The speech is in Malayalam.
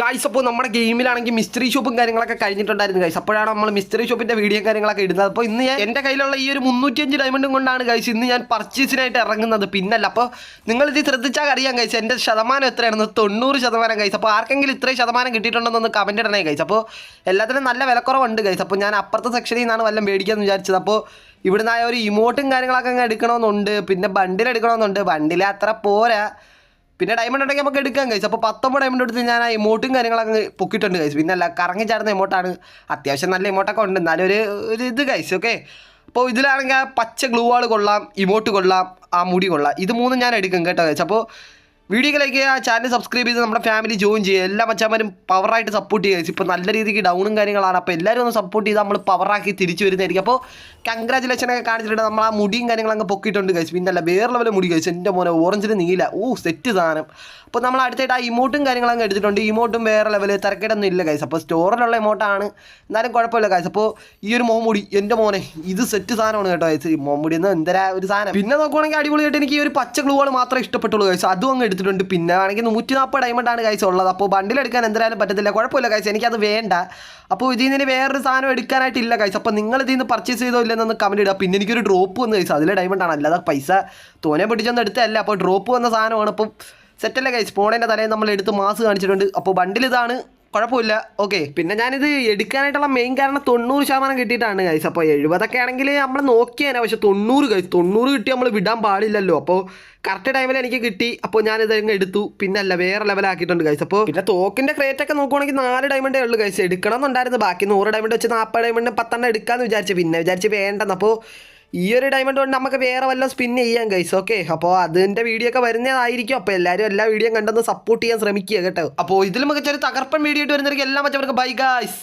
ഗൈസ് അപ്പോൾ നമ്മുടെ ഗെയിമിലാണെങ്കിൽ മിസ്റ്ററി ഷോപ്പും കാര്യങ്ങളൊക്കെ കഴിഞ്ഞിട്ടുണ്ടായിരുന്നു ഗൈസ് അപ്പോഴാണ് നമ്മൾ മിസ്റ്ററി ഷോപ്പിന്റെ വീഡിയോ കാര്യങ്ങളൊക്കെ ഇടുന്നത്. അപ്പോൾ ഇന്ന് ഞാൻ എന്റെ കയ്യിലുള്ള ഈ ഒരു മുന്നൂറ്റിയഞ്ച് ഡയമണ്ടും കൊണ്ടാണ് ഗൈസ് ഇന്ന് ഞാൻ പർച്ചേസിനായിട്ട് ഇറങ്ങുന്നത്. പിന്നല്ല അപ്പോൾ നിങ്ങൾ ഇത് ശ്രദ്ധിച്ചാൽ അറിയാം ഗൈസ് എന്റെ ശതമാനം എത്രയാണെന്ന്. തൊണ്ണൂറ് ശതമാനം ഗൈസ് അപ്പോൾ ആർക്കെങ്കിലും ഇത്രയും ശതമാനം കിട്ടിയിട്ടുണ്ടെന്നൊന്ന് കമന്റ് ഇടണേ ഗൈസ് അപ്പോൾ എല്ലാത്തിനും നല്ല വിലക്കുറവുണ്ട് ഗൈസ് അപ്പോൾ ഞാൻ അപ്പുറത്തെ സെക്ഷനിൽ നിന്നാണ് വല്ലതും മേടിക്കാമെന്ന് വിചാരിച്ചത്. അപ്പോൾ ഇവിടുന്ന് ആ ഒരു ഇമോട്ടും കാര്യങ്ങളൊക്കെ അങ്ങ് എടുക്കണമെന്നുണ്ട്. പിന്നെ ബണ്ടിൽ എടുക്കണമെന്നുണ്ട്. ബണ്ടിൽ അത്ര പോരാ. പിന്നെ ഡയമണ്ട് ഉണ്ടെങ്കിൽ നമുക്ക് എടുക്കാം കഴിച്ചു അപ്പോൾ പത്തൊമ്പത് ഡയമണ്ട് എടുത്ത് ഞാൻ ആ ഇമോട്ടും കാര്യങ്ങളൊക്കെ പൊക്കിയിട്ടുണ്ട് കഴിച്ചു പിന്നെ അല്ല കറങ്ങി ചാടുന്ന ഇമോട്ടാണ് അത്യാവശ്യം നല്ല ഇമോട്ടൊക്കെ ഉണ്ട്. എന്നാലും ഒരു ഒരു ഇത് കഴിച്ചു ഓക്കെ അപ്പോൾ ഇതിലാണെങ്കിൽ ആ പച്ച ഗ്ലൂ ആൾ കൊള്ളാം ഇമോട്ട് കൊള്ളാം ആ മുടി കൊള്ളാം. ഇത് മൂന്നും ഞാൻ എടുക്കും കേട്ടോ കഴിച്ചു അപ്പോൾ വീഡിയോയിലേക്ക് ചെയ്യുക ചാനൽ സബ്സ്ക്രൈബ് ചെയ്ത് നമ്മുടെ ഫാമിലി ജോയിൻ ചെയ്യുക. എല്ലാ മച്ചാമാരും പവറായിട്ട് സപ്പോർട്ട് ചെയ്യുക. ഇപ്പോൾ നല്ല രീതിക്ക് ഡൗണും കാര്യങ്ങളാണ്. അപ്പോൾ എല്ലാവരും ഒന്ന് സപ്പോർട്ട് ചെയ്ത് നമ്മൾ പവറാക്കി തിരിച്ചു വരുന്നതായിരിക്കും. അപ്പോൾ കൺഗ്രാജുലേഷൻ ഒക്കെ കാണിച്ചിട്ടുണ്ട്. നമ്മൾ ആ മുടിയും കാര്യങ്ങളൊക്കെ പൊക്കിയിട്ടുണ്ട് കഴിച്ചു പിന്നല്ല വേറെ ലെവലിൽ മുടി കഴിച്ചു എന്റെ മോനെ ഓറഞ്ചിന് നീല. ഓ സെറ്റ് സാധനം. അപ്പോൾ നമ്മൾ അടുത്തായിട്ട് ആ ഇമോട്ടും കാര്യങ്ങളൊക്കെ എടുത്തിട്ടുണ്ട്. ഇമോട്ടും വേറെ ലെവൽ തിരക്കേടൊന്നും ഇല്ല കഴിച്ചു അപ്പോൾ സ്റ്റോറിലുള്ള ഇമോട്ടാണ് എന്നാലും കുഴപ്പമില്ല കഴിച്ചു അപ്പോൾ ഈ ഒരു മോമുടി എന്റെ മോനെ ഇത് സെറ്റ് സാധനമാണ് കേട്ടോ ഈ മോമുടി എന്ന് എന്തരാ ഒരു സാധനം. പിന്നെ നോക്കുവാണെങ്കിൽ അടിപൊളിയായിട്ട് എനിക്ക് ഈ ഒരു പച്ച ഗ്ലൂകൾ മാത്രമേ ഇഷ്ടപ്പെട്ടുള്ളൂ കഴിച്ചു അതും അങ്ങ് എടുത്തിട്ടുണ്ട്. പിന്നെ ആണെങ്കിൽ നൂറ്റി നാൽപ്പത് ഡയമണ്ട് ആണ് കഴിച്ചു ഉള്ളത്. അപ്പോൾ ബണ്ടിൽ എടുക്കാൻ എന്തായാലും പറ്റത്തില്ല. കുഴപ്പമില്ല കൈസ് എനിക്കത് വേണ്ട. അപ്പോൾ ഇതിൽ നിന്ന് വേറൊരു സാധനം എടുക്കാനായിട്ടില്ല കൈസ് അപ്പോൾ നിങ്ങൾ ഇതിൽ നിന്ന് പർച്ചേസ് ചെയ്തോ ഇല്ലെന്നൊന്ന് കമന്റ് ഇടുക. പിന്നെ എനിക്കൊരു ഡ്രോപ്പ് വന്ന് കൈസ് അതിൽ ഡയമണ്ട് ആണ്. അല്ലാതെ പൈസ തോനെ പിടിച്ചൊന്നും എടുത്തല്ല അപ്പോൾ ഡ്രോപ്പ് വന്ന സാധനമാണ്. അപ്പം സെറ്റല്ലേ കഴിച്ച് ഫോണിന്റെ തലയിൽ നമ്മൾ എടുത്ത് മാസ് കാണിച്ചിട്ടുണ്ട്. അപ്പോൾ ബണ്ടിൽ ഇതാണ്. കുഴപ്പമില്ല. ഓക്കെ പിന്നെ ഞാനിത് എടുക്കാനായിട്ടുള്ള മെയിൻ കാരണം തൊണ്ണൂറ് ശതമാനം കിട്ടിയിട്ടാണ് കൈസ് അപ്പോൾ എഴുപതൊക്കെ ആണെങ്കിൽ നമ്മൾ നോക്കിയേനെ പക്ഷെ തൊണ്ണൂറ് കൈസ് തൊണ്ണൂറ് കിട്ടി നമ്മൾ വിടാൻ പാടില്ലല്ലോ. അപ്പോൾ കറക്റ്റ് ടൈമിൽ എനിക്ക് കിട്ടി. അപ്പോൾ ഞാനിത് അങ്ങ് എടുത്തു. പിന്നെ അല്ല വേറെ ലെവലാക്കിയിട്ടുണ്ട് കൈസ് അപ്പോൾ പിന്നെ തോക്കിന്റെ ക്രേറ്റ് ഒക്കെ നോക്കുവാണെങ്കിൽ നാല് ഡയമണ്ടേ ഉള്ളൂ കൈസ് എടുക്കണം എന്നുണ്ടായിരുന്നു. ബാക്കി നൂറ് ഡയമണ്ട് വെച്ച് നാൽപ്പത് ഡയമണ്ട് പത്തെണ്ണം എടുക്കാമെന്ന് വിചാരിച്ചു. പിന്നെ വിചാരിച്ച് വേണ്ടെന്ന്. അപ്പോൾ ഈ ഒരു ഡയമണ്ട് കൊണ്ട് നമുക്ക് വേറെ വല്ല സ്പിൻ ചെയ്യാം ഗൈസ് ഓക്കെ അപ്പോൾ അതിന്റെ വീഡിയോ ഒക്കെ വരുന്നതായിരിക്കും. അപ്പോൾ എല്ലാവരും എല്ലാ വീഡിയോയും കണ്ടൊന്ന് സപ്പോർട്ട് ചെയ്യാൻ ശ്രമിക്കുക കേട്ടോ. അപ്പോൾ ഇതിൽ മികച്ചൊരു തകർപ്പൻ വീഡിയോ ആയിട്ട് വരുന്നവർക്ക് എല്ലാ മറ്റവർക്ക് ബൈ ഗൈസ്